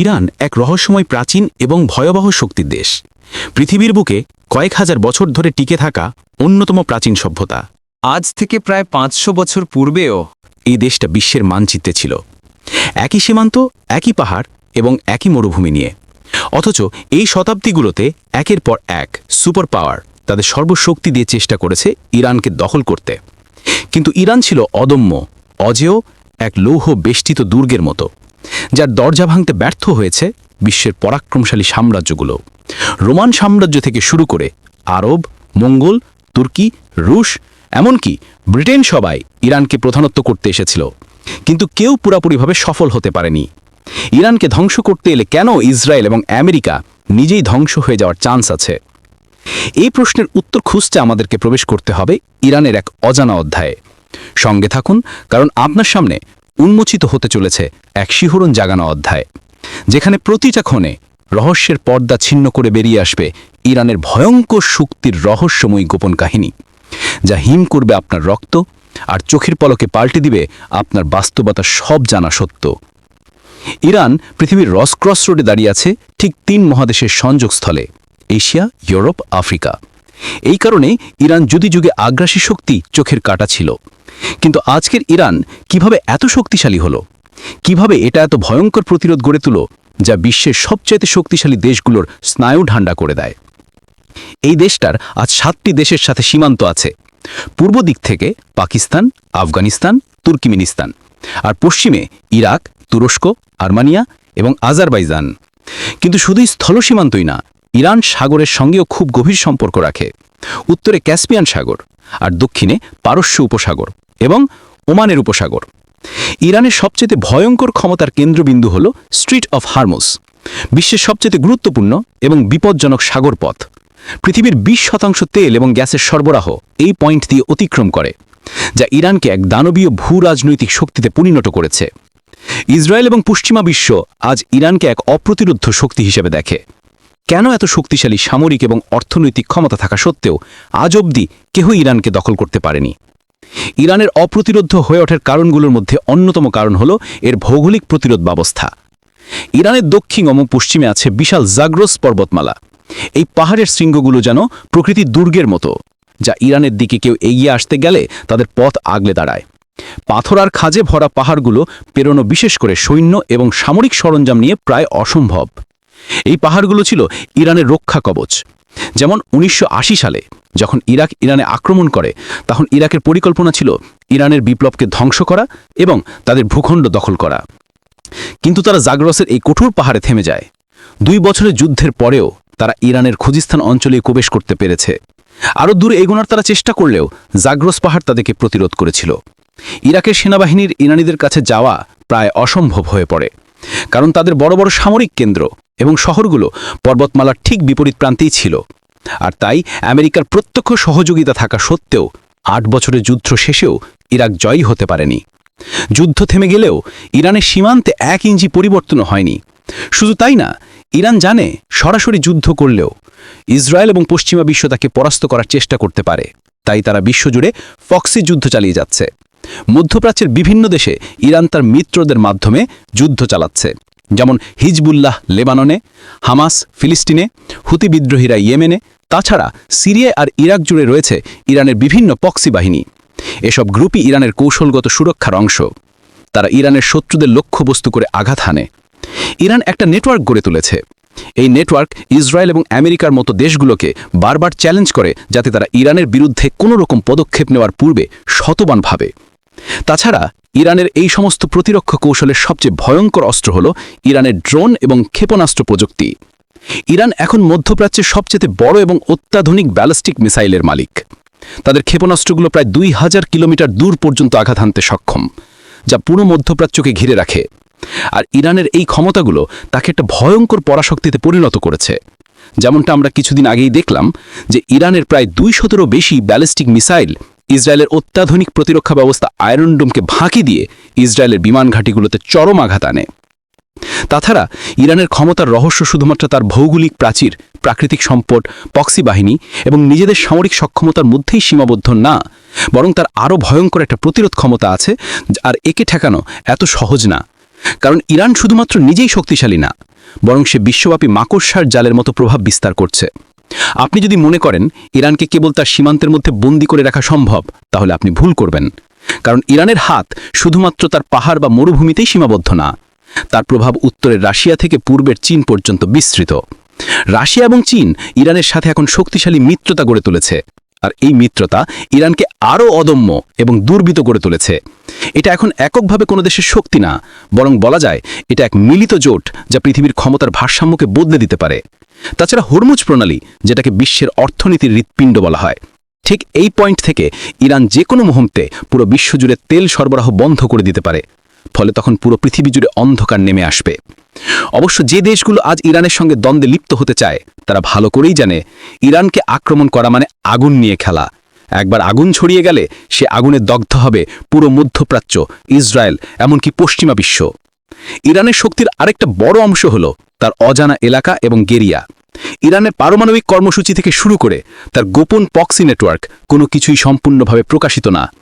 Iran এক রহস্যময় প্রাচীন এবং ভয়াবহ শক্তির দেশ। পৃথিবীর বুকে কয়েক হাজার বছর ধরে টিকে থাকা অন্যতম প্রাচীন সভ্যতা। আজ থেকে প্রায় পাঁচশো বছর পূর্বেও এই দেশটা বিশ্বের মানচিত্রে ছিল। একই সীমান্ত, একই পাহাড় এবং একই মরুভূমি নিয়ে। অথচ এই শতাব্দীগুলোতে একের পর এক সুপার পাওয়ার তাদের সর্বশক্তি দিয়ে চেষ্টা করেছে ইরানকে দখল করতে। কিন্তু ইরান ছিল অদম্য, অজেয়, এক লৌহ বেষ্টিত দুর্গের মতো। যার দরজা ভাঙতে ব্যর্থ হয়েছে বিশ্বের পরাক্রমশালী সাম্রাজ্যগুলো। রোমান সাম্রাজ্য থেকে শুরু করে আরব, মঙ্গল, তুর্কি, রুশ, এমনকি ব্রিটেন সবাই ইরানকে প্রধানত্ব করতে এসেছিল। কিন্তু কেউ পুরাপুরিভাবে সফল হতে পারেনি। ইরানকে ধ্বংস করতে এলে কেন ইসরায়েল এবং আমেরিকা নিজেই ধ্বংস হয়ে যাওয়ার চান্স আছে? এই প্রশ্নের উত্তর খুঁজতে আমাদেরকে প্রবেশ করতে হবে ইরানের এক অজানা অধ্যায়ে। সঙ্গে থাকুন, কারণ আপনার সামনে উন্মোচিত হতে চলেছে এক শিহরণ জাগানো অধ্যায়, যেখানে প্রতিটা ক্ষণে রহস্যের পর্দা ছিন্ন করে বেরিয়ে আসবে ইরানের ভয়ঙ্কর শক্তির রহস্যময়ী গোপন কাহিনী, যা হিম করবে আপনার রক্ত আর চোখের পলকে পাল্টে দিবে আপনার বাস্তবতা সব জানা সত্য। ইরান পৃথিবীর রসক্রস রোডে দাঁড়িয়ে আছে ঠিক তিন মহাদেশের সংযোগস্থলে, এশিয়া, ইউরোপ, আফ্রিকা। এই কারণে ইরান যুদি যুগে আগ্রাসী শক্তি চোখের কাটা ছিল। কিন্তু আজকের ইরান কীভাবে এত শক্তিশালী হলো? কীভাবে এটা এত ভয়ঙ্কর প্রতিরোধ গড়ে তুলো যা বিশ্বের সবচাইতে শক্তিশালী দেশগুলোর স্নায়ু ঠান্ডা করে দেয়? এই দেশটার আজ সাতটি দেশের সাথে সীমান্ত আছে। পূর্ব দিক থেকে পাকিস্তান, আফগানিস্তান, তুর্কিমিনিস্তান আর পশ্চিমে ইরাক, তুরস্ক, আর্মানিয়া এবং আজারবাইজান। কিন্তু শুধুই স্থল সীমান্তই না, ইরান সাগরের সঙ্গেও খুব গভীর সম্পর্ক রাখে। উত্তরে ক্যাসপিয়ান সাগর আর দক্ষিণে পারস্য উপসাগর এবং ওমানের উপসাগর। ইরানের সবচেয়ে ভয়ঙ্কর ক্ষমতার কেন্দ্রবিন্দু হল স্ট্রিট অফ হারমোস বিশ্বের সবচেয়ে গুরুত্বপূর্ণ এবং বিপজ্জনক সাগরপথ পৃথিবীর ২০ শতাংশ তেল এবং গ্যাসের সরবরাহ এই পয়েন্ট দিয়ে অতিক্রম করে, যা ইরানকে এক দানবীয় ভূ রাজনৈতিক শক্তিতে পরিণত করেছে। ইসরায়েল এবং পশ্চিমা বিশ্ব আজ ইরানকে এক অপ্রতিরোধ্য শক্তি হিসেবে দেখে। কেন এত শক্তিশালী সামরিক এবং অর্থনৈতিক ক্ষমতা থাকা সত্ত্বেও আজ অবধি কেহ ইরানকে দখল করতে পারেনি? ইরানের অপ্রতিরোধ হয়ে ওঠার কারণগুলোর মধ্যে অন্যতম কারণ হল এর ভৌগোলিক প্রতিরোধ ব্যবস্থা। ইরানের দক্ষিণ এবং পশ্চিমে আছে বিশাল জাগ্রস পর্বতমালা। এই পাহাড়ের শৃঙ্গগুলো যেন প্রকৃতি দুর্গের মতো, যা ইরানের দিকে কেউ এগিয়ে আসতে গেলে তাদের পথ আগলে দাঁড়ায়। পাথর আর খাজে ভরা পাহাড়গুলো পেরোনো বিশেষ করে সৈন্য এবং সামরিক সরঞ্জাম নিয়ে প্রায় অসম্ভব। এই পাহাড়গুলো ছিল ইরানের রক্ষা কবচ। যেমন উনিশশো আশি সালে যখন ইরাক ইরানে আক্রমণ করে, তখন ইরাকের পরিকল্পনা ছিল ইরানের বিপ্লবকে ধ্বংস করা এবং তাদের ভূখণ্ড দখল করা। কিন্তু তারা জাগ্রসের এই কঠোর পাহাড়ে থেমে যায়। দুই বছরের যুদ্ধের পরেও তারা ইরানের খুজিস্তান অঞ্চলে প্রবেশ করতে পেরেছে। আরও দূরে এগোনার তারা চেষ্টা করলেও জাগ্রস পাহাড় তাদেরকে প্রতিরোধ করেছিল। ইরাকের সেনাবাহিনীর ইরানিদের কাছে যাওয়া প্রায় অসম্ভব হয়ে পড়ে, কারণ তাদের বড় বড় সামরিক কেন্দ্র এবং শহরগুলো পর্বতমালার ঠিক বিপরীত প্রান্তেই ছিল। আর তাই আমেরিকার প্রত্যক্ষ সহযোগিতা থাকা সত্ত্বেও আট বছরের যুদ্ধ শেষেও ইরাক জয়ী হতে পারেনি। যুদ্ধ থেমে গেলেও ইরানের সীমান্তে এক ইঞ্চি পরিবর্তন হয়নি। শুধু তাই না, ইরান জানে সরাসরি যুদ্ধ করলেও ইসরায়েল এবং পশ্চিমা বিশ্ব তাকে পরাস্ত করার চেষ্টা করতে পারে। তাই তারা বিশ্বজুড়ে ফক্সি যুদ্ধ চালিয়ে যাচ্ছে। মধ্যপ্রাচ্যের বিভিন্ন দেশে ইরান তার মিত্রদের মাধ্যমে যুদ্ধ চালাচ্ছে। যেমন হিজবুল্লাহ লেবাননে, হামাস ফিলিস্তিনে, হুতি বিদ্রোহীরা ইয়েমেনে, তাছাড়া সিরিয়া আর ইরাক জুড়ে রয়েছে ইরানের বিভিন্ন পক্সি বাহিনী। এসব গ্রুপই ইরানের কৌশলগত সুরক্ষার অংশ। তারা ইরানের শত্রুদের লক্ষ্যবস্তু করে আঘাত হানে। ইরান একটা নেটওয়ার্ক গড়ে তুলেছে। এই নেটওয়ার্ক ইসরায়েল এবং আমেরিকার মতো দেশগুলোকে বারবার চ্যালেঞ্জ করে যাতে তারা ইরানের বিরুদ্ধে কোনো রকম পদক্ষেপ নেওয়ার পূর্বে শতবান ভাবে। তাছাড়া ইরানের এই সমস্ত প্রতিরক্ষা কৌশলের সবচেয়ে ভয়ঙ্কর অস্ত্র হল ইরানের ড্রোন এবং ক্ষেপণাস্ত্র প্রযুক্তি। ইরান এখন মধ্যপ্রাচ্যের সবচেয়ে বড় এবং অত্যাধুনিক ব্যালিস্টিক মিসাইলের মালিক। তাদের ক্ষেপণাস্ত্রগুলো প্রায় দুই হাজার কিলোমিটার দূর পর্যন্ত আঘাত হানতে সক্ষম, যা পুরো মধ্যপ্রাচ্যকে ঘিরে রাখে। আর ইরানের এই ক্ষমতাগুলো তাকে একটা ভয়ঙ্কর পরাশক্তিতে পরিণত করেছে। যেমনটা আমরা কিছুদিন আগেই দেখলাম যে ইরানের প্রায় দুই শতেরও বেশি ব্যালিস্টিক মিসাইল ইসরায়েলের অত্যাধুনিক প্রতিরক্ষা ব্যবস্থা আয়রনডোমকে ফাঁকি দিয়ে ইসরায়েলের বিমান ঘাঁটিগুলোতে চরম আঘাত আনে। তাছাড়া ইরানের ক্ষমতার রহস্য শুধুমাত্র তার ভৌগোলিক প্রাচীর, প্রাকৃতিক সম্পদ, পক্সি বাহিনী এবং নিজেদের সামরিক সক্ষমতার মধ্যেই সীমাবদ্ধ না, বরং তার আরও ভয়ঙ্কর একটা প্রতিরোধ ক্ষমতা আছে, আর একে ঠেকানো এত সহজ না। কারণ ইরান শুধুমাত্র নিজেই শক্তিশালী না, বরং সে বিশ্বব্যাপী মাকড়সার জালের মতো প্রভাব বিস্তার করছে। আপনি যদি মনে করেন ইরানকে কেবল তার সীমান্তের মধ্যে বন্দি করে রাখা সম্ভব, তাহলে আপনি ভুল করবেন। কারণ ইরানের হাত শুধুমাত্র তার পাহাড় বা মরুভূমিতেই সীমাবদ্ধ না, তার প্রভাব উত্তরের রাশিয়া থেকে পূর্বের চীন পর্যন্ত বিস্তৃত। রাশিয়া এবং চীন ইরানের সাথে এখন শক্তিশালী মিত্রতা গড়ে তুলেছে, আর এই মিত্রতা ইরানকে আরও অদম্য এবং দুর্বিত করে তুলেছে। এটা এখন এককভাবে কোনো দেশের শক্তি না, বরং বলা যায় এটা এক মিলিত জোট যা পৃথিবীর ক্ষমতার ভারসাম্যকে বদলে দিতে পারে। তাছাড়া হরমুজ প্রণালী, যেটাকে বিশ্বের অর্থনীতির হৃৎপিণ্ড বলা হয়, ঠিক এই পয়েন্ট থেকে ইরান যে কোনো মুহূর্তে পুরো বিশ্বজুড়ে তেল সরবরাহ বন্ধ করে দিতে পারে, ফলে তখন পুরো পৃথিবী জুড়ে অন্ধকার নেমে আসবে। অবশ্য যে দেশগুলো আজ ইরানের সঙ্গে দ্বন্দ্বে লিপ্ত হতে চায়, তারা ভালো করেই জানে ইরানকে আক্রমণ করা মানে আগুন নিয়ে খেলা। একবার আগুন ছড়িয়ে গেলে সে আগুনে দগ্ধ হবে পুরো মধ্যপ্রাচ্য, ইসরায়েল, এমনকি পশ্চিমা বিশ্ব। ইরানের শক্তির আরেকটা বড় অংশ হল তার অজানা এলাকা এবং গেরিয়া। ইরানের পারমাণবিক কর্মসূচি থেকে শুরু করে তার গোপন পক্সি নেটওয়ার্ক কোনো কিছুই সম্পূর্ণভাবে প্রকাশিত না।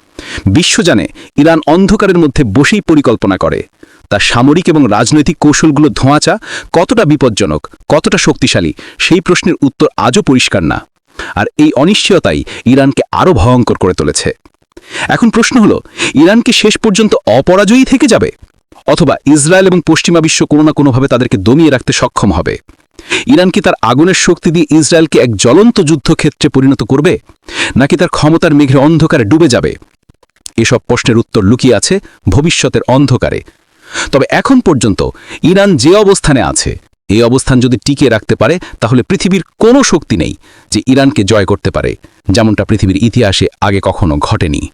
বিশ্ব জানে ইরান অন্ধকারের মধ্যে বসেই পরিকল্পনা করে। তার সামরিক এবং রাজনৈতিক কৌশলগুলো ধোঁয়াচা, কতটা বিপজ্জনক, কতটা শক্তিশালী, সেই প্রশ্নের উত্তর আজও পরিষ্কার না। আর এই অনিশ্চয়তাই ইরানকে আরও ভয়ঙ্কর করে তুলেছে। এখন প্রশ্ন হলো, ইরান কি শেষ পর্যন্ত অপরাজয়ী থেকে যাবে? অথবা ইসরায়েল এবং পশ্চিমা বিশ্ব কোনো না কোনোভাবে তাদেরকে দমিয়ে রাখতে সক্ষম হবে। ইরান কি তার আগুনের শক্তি দিয়ে ইসরায়েলকে এক জ্বলন্ত যুদ্ধক্ষেত্রে পরিণত করবে? নাকি তার ক্ষমতার মেঘে অন্ধকারে ডুবে যাবে? এসব প্রশ্নের উত্তর লুকিয়ে আছে ভবিষ্যতের অন্ধকারে। তবে এখন পর্যন্ত ইরান যে অবস্থানে আছে, এই অবস্থান যদি টিকিয়ে রাখতে পারে, তাহলে পৃথিবীর কোনো শক্তি নেই যে ইরানকে জয় করতে পারে, যেমনটা পৃথিবীর ইতিহাসে আগে কখনো ঘটেনি।